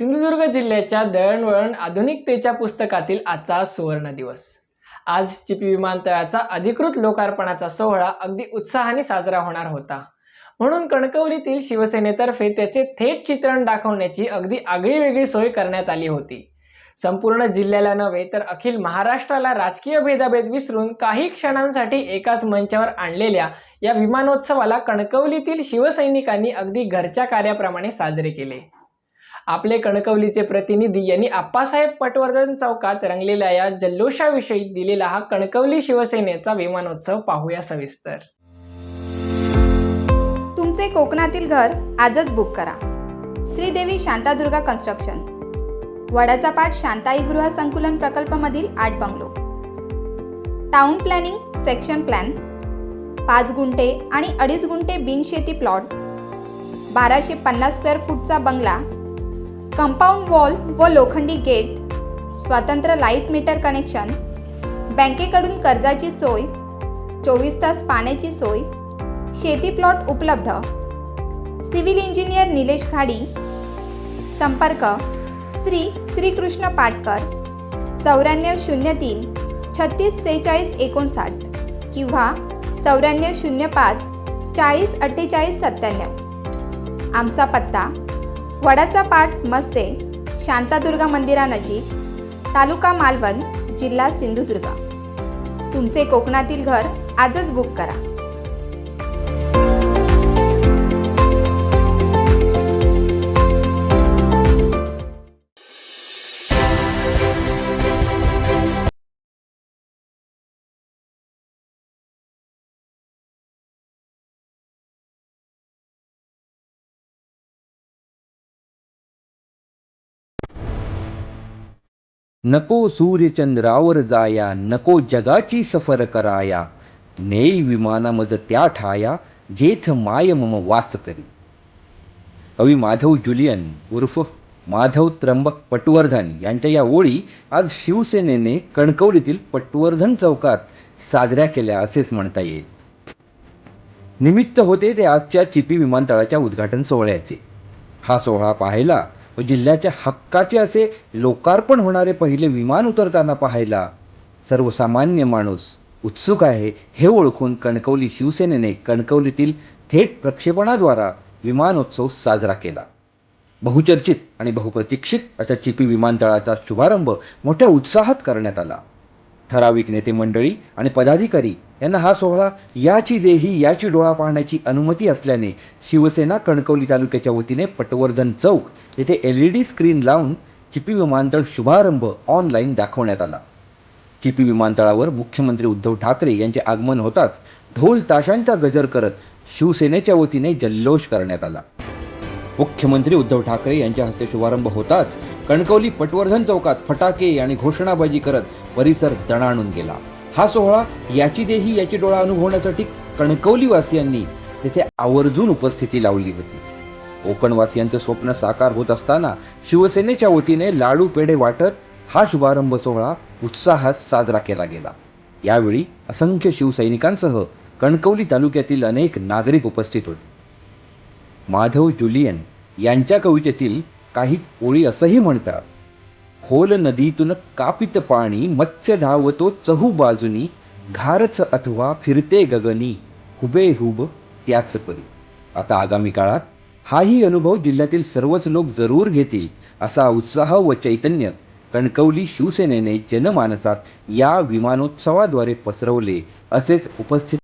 सिंधुदुर्ग जिल्ह्याच्या दळणवळण आधुनिकतेच्या पुस्तकातील आजचा सुवर्ण दिवस. आज चिपी विमानतळाचा अधिकृत लोकार्पणाचा सोहळा अगदी उत्साहाने साजरा होणार होता. म्हणून कणकवलीतील शिवसेनेतर्फे त्याचे थेट चित्रण दाखवण्याची अगदी आगळी वेगळी सोय करण्यात आली होती. संपूर्ण जिल्ह्याला नव्हे तर अखिल महाराष्ट्राला राजकीय भेदाभेद विसरून काही क्षणांसाठी एकाच मंचावर आणलेल्या या विमानोत्सवाला कणकवलीतील शिवसैनिकांनी अगदी घरच्या कार्याप्रमाणे साजरे केले. आपले कणकवलीचे प्रतिनिधी यांनी आप्पासाहेब पटवर्धन चौकात रंगलेल्या या जल्लोषाविषयी दिलेला हा कणकवली शिवसेनेचा विमानोत्सव पाहूया सविस्तर. तुमचे कोकणातील घर आजच बुक करा. श्रीदेवी शांतादुर्गा कन्स्ट्रक्शन वडाचा पाठ शांताई गृह संकुलन प्रकल्पमधील आठ bungalow. Town planning section plan पाच गुंठे आणि अडीच गुंठे बिनशेती प्लॉट बाराशे पन्नास स्क्वेअर फूटचा बंगला कंपाऊंड वॉल व लोखंडी गेट स्वतंत्र लाइट मीटर कनेक्शन बँकेकडून कर्जाची सोय चोवीस तास पाण्याची सोय शेती प्लॉट उपलब्ध सिव्हिल इंजिनियर निलेश खाडी संपर्क श्री श्रीकृष्ण पाटकर चौऱ्याण्णव शून्य तीन छत्तीस सेहेचाळीस एकोणसाठ किंवा चौऱ्याण्णव शून्य पाच चाळीस अठ्ठेचाळीस सत्त्याण्णव. आमचा पत्ता वडाचा पाठ मस्ते शांतादुर्गा मंदिरानजीक तालुका मालवण जिल्हा सिंधुदुर्ग. तुमचे कोकणातील घर आजच बुक करा. नको सूर्यचंद्रावर जाया नको जगाची सफर कराया. नेई विमानामज त्या ठाया जेथ माय मम वास करी. कवी माधव जुलियन उर्फ माधव त्र्यंबक पटवर्धन यांच्या या ओळी आज शिवसेनेने कणकवलीतील पटवर्धन चौकात साजऱ्या केल्या असेच म्हणता येईल. निमित्त होते ते आजच्या चिपी विमानतळाच्या उद्घाटन सोहळ्याचे. हा सोहळा पाहायला व जिल्ह्याच्या हक्काचे असे लोकार्पण होणारे पहिले विमान उतरताना पाहायला सर्वसामान्य माणूस उत्सुक आहे हे ओळखून कणकवली शिवसेनेने कणकवलीतील थेट प्रक्षेपणाद्वारा विमानोत्सव साजरा केला. बहुचर्चित आणि बहुप्रतीक्षित अशा चिपी विमानतळाचा शुभारंभ मोठ्या उत्साहात करण्यात आला. ठराविक नेते मंडळी आणि पदाधिकारी यांना हा सोहळा याची देही याची डोळा पाहण्याची अनुमती असल्याने शिवसेना कणकवली तालुक्याच्या वतीने पटवर्धन चौक येथे एल ई डी स्क्रीन लावून चिपी विमानतळ शुभारंभ ऑनलाईन दाखवण्यात आला. चिपी विमानतळावर मुख्यमंत्री उद्धव ठाकरे यांचे आगमन होताच ढोल ताशांचा गजर करत शिवसेनेच्या वतीने जल्लोष करण्यात आला. मुख्यमंत्री उद्धव ठाकरे यांच्या हस्ते शुभारंभ होताच कणकवली पटवर्धन चौकात फटाके आणि घोषणाबाजी करत परिसर दणाणून गेला. हा सोहळा याची देही याची डोळा अनुभवण्यासाठी कणकवलीवासियांनी तेथे आवर्जून उपस्थिती लावली होती. कोकणवासियांचं स्वप्न साकार होत असताना शिवसेनेच्या वतीने लाडू पेढे वाटत हा शुभारंभ सोहळा उत्साहात साजरा केला गेला. यावेळी असंख्य शिवसैनिकांसह कणकवली तालुक्यातील अनेक नागरिक उपस्थित होते. माधव जुलियन यांच्या कवितेतील काही ओळी असंही म्हणतात खोल नदीतून कापित पाणी मत्स्य धावतो चहू बाजूनी घारच अथवा फिरते गगनी हुबेहुब त्याच परी. आता आगामी काळात हाही अनुभव जिल्ह्यातील सर्वच लोक जरूर घेतील असा उत्साह व चैतन्य कणकवली शिवसेनेने जनमानसात या विमानोत्सवाद्वारे पसरवले असेच उपस्थित